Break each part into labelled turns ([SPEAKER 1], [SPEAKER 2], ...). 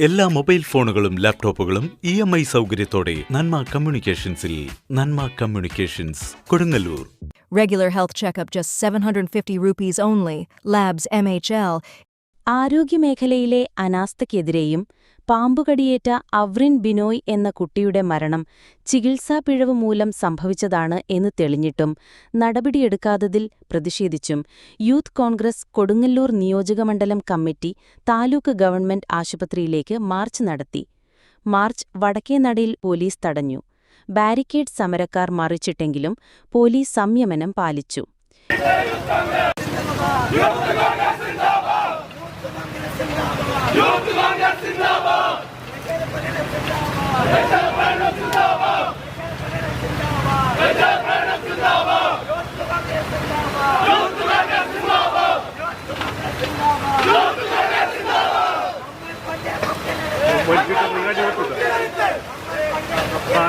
[SPEAKER 1] എല്ലാ മൊബൈൽ ഫോണുകളും ലാപ്ടോപ്പുകളും ഇ എം ഐ സൗകര്യത്തോടെ Nanma കമ്മ്യൂണിക്കേഷൻസിൽ Nanma communications Kodungallur
[SPEAKER 2] Regular health checkup just 750 rupees only. Labs MHL.
[SPEAKER 3] ആരോഗ്യമേഖലയിലെ അനാസ്ഥയ്ക്കെതിരെയും പാമ്പുകടിയേറ്റ അവ്രിൻ ബിനോയ് എന്ന കുട്ടിയുടെ മരണം ചികിത്സാ പിഴവ് മൂലം സംഭവിച്ചതാണ് എന്ന് തെളിഞ്ഞിട്ടും നടപടിയെടുക്കാത്തതിൽ പ്രതിഷേധിച്ചും യൂത്ത് കോൺഗ്രസ് കൊടുങ്ങല്ലൂർ നിയോജകമണ്ഡലം കമ്മിറ്റി താലൂക്ക് ഗവൺമെന്റ് ആശുപത്രിയിലേക്ക് മാർച്ച് നടത്തി. മാർച്ച് വടക്കേനടയിൽ പോലീസ് തടഞ്ഞു. ബാരിക്കേഡ് സമരക്കാർ മറിച്ചിട്ടെങ്കിലും പോലീസ് സംയമനം പാലിച്ചു.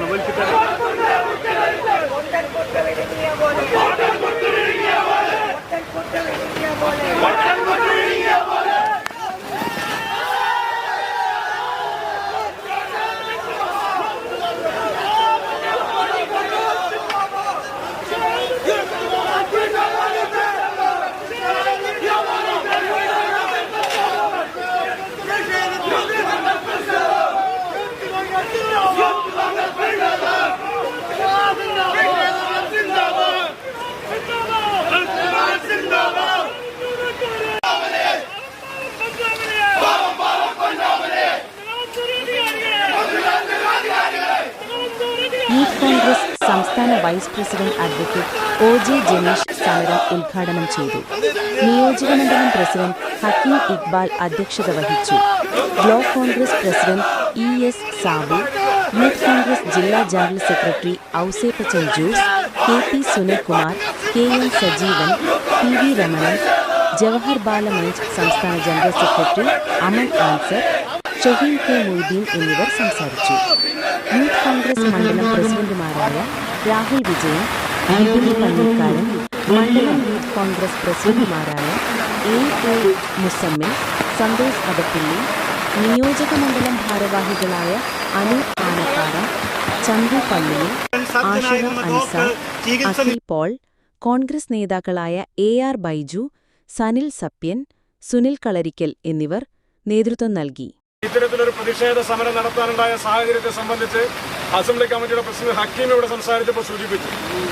[SPEAKER 4] মোবাইল
[SPEAKER 3] কিটার കോൺഗ്രസ് സംസ്ഥാന vice president advocate O J Janish സമരം ഉദ്ഘാടനം ചെയ്തു. നിയോജകമണ്ഡലം പ്രസിഡന്റ് ഹക്കീം ഇക്ബാൽ അധ്യക്ഷത വഹിച്ചു. Block Congress president E S Sabu Youth Congress ജില്ലാ general secretary Ouseppachan Jose K P Sunilkumar K N Sajeevan P V Ramanan Jawahar Balamanch സംസ്ഥാന general secretary Aman Ansar Shaheen K Moideen എന്നിവർ സംസാരിച്ചു. Youth Congress മണ്ഡലം പ്രസിഡന്റുമാരായ രാഹുൽ വിജയൻ ആന്റണി മണ്ഡലം youth Congress പ്രസിഡന്റുമാരായ A A Muzammil Santhosh Adappilly നിയോജക മണ്ഡലം ഭാരവാഹികളായ അനു ആനപ്പാറ ചന്തു പള്ളിയിൽ ആഷിറ അൻസാർ അഖിൽ പോൾ കോൺഗ്രസ് നേതാക്കളായ എ ആർ ബൈജു സനിൽ സപ്യൻ സുനിൽ കളരിക്കൽ എന്നിവർ നേതൃത്വം നൽകി.
[SPEAKER 4] ഇത്തരത്തിലൊരു പ്രതിഷേധ സമരം നടത്താനുണ്ടായ സാഹചര്യത്തെ സംബന്ധിച്ച് അസംബ്ലി കമ്മിറ്റിയുടെ പ്രസിഡന്റ് ഹക്കീം ഇവിടെ സംസാരിച്ചപ്പോൾ സൂചിപ്പിച്ചു.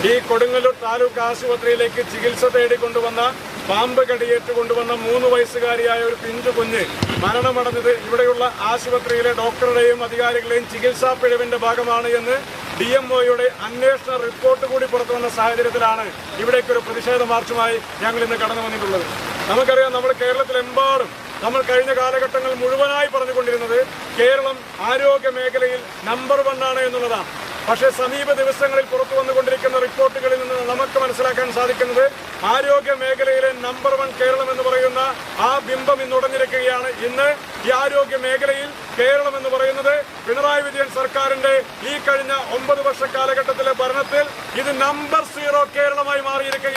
[SPEAKER 4] ഈ കൊടുങ്ങല്ലൂർ താലൂക്ക് ആശുപത്രിയിലേക്ക് ചികിത്സ തേടിക്കൊണ്ടുവന്ന പാമ്പ് കടിയേറ്റ് കൊണ്ടുവന്ന മൂന്ന് വയസ്സുകാരിയായ ഒരു പിഞ്ചു കുഞ്ഞ് മരണമടഞ്ഞത് ഇവിടെയുള്ള ആശുപത്രിയിലെ ഡോക്ടറുടെയും അധികാരികളുടെയും ചികിത്സാ പിഴവിന്റെ ഭാഗമാണ് എന്ന് ഡി എം ഒയുടെ അന്വേഷണ റിപ്പോർട്ട് കൂടി പുറത്തു വന്ന സാഹചര്യത്തിലാണ് ഇവിടേക്കൊരു പ്രതിഷേധ മാർച്ചുമായി ഞങ്ങൾ ഇന്ന് കടന്നു വന്നിട്ടുള്ളത് നമുക്കറിയാം നമ്മുടെ കേരളത്തിലെമ്പാടും നമ്മൾ കഴിഞ്ഞ കാലഘട്ടങ്ങൾ മുഴുവനായി പറഞ്ഞുകൊണ്ടിരുന്നത് കേരളം ആരോഗ്യ മേഖലയിൽ നമ്പർ ആണ് എന്നുള്ളതാണ്. പക്ഷേ സമീപ ദിവസങ്ങളിൽ പുറത്തു വന്നുകൊണ്ടിരിക്കുന്ന റിപ്പോർട്ടുകളിൽ നിന്ന് നമുക്ക് മനസ്സിലാക്കാൻ സാധിക്കുന്നത് ആരോഗ്യ മേഖലയിലെ നമ്പർ വൺ കേരളം എന്ന് പറയുന്ന ആ ബിംബം ഇന്ന് ഉടഞ്ഞിരിക്കുകയാണ്. ഇന്ന് ഈ ആരോഗ്യ മേഖലയിൽ കേരളം എന്ന് പറയുന്നത് പിണറായി വിജയൻ സർക്കാരിന്റെ ഈ കഴിഞ്ഞ ഒമ്പത് വർഷ കാലഘട്ടത്തിലെ ഭരണത്തിൽ ഇത് നമ്പർ സീറോ കേരളമായി മാറിയിരിക്കുകയാണ്.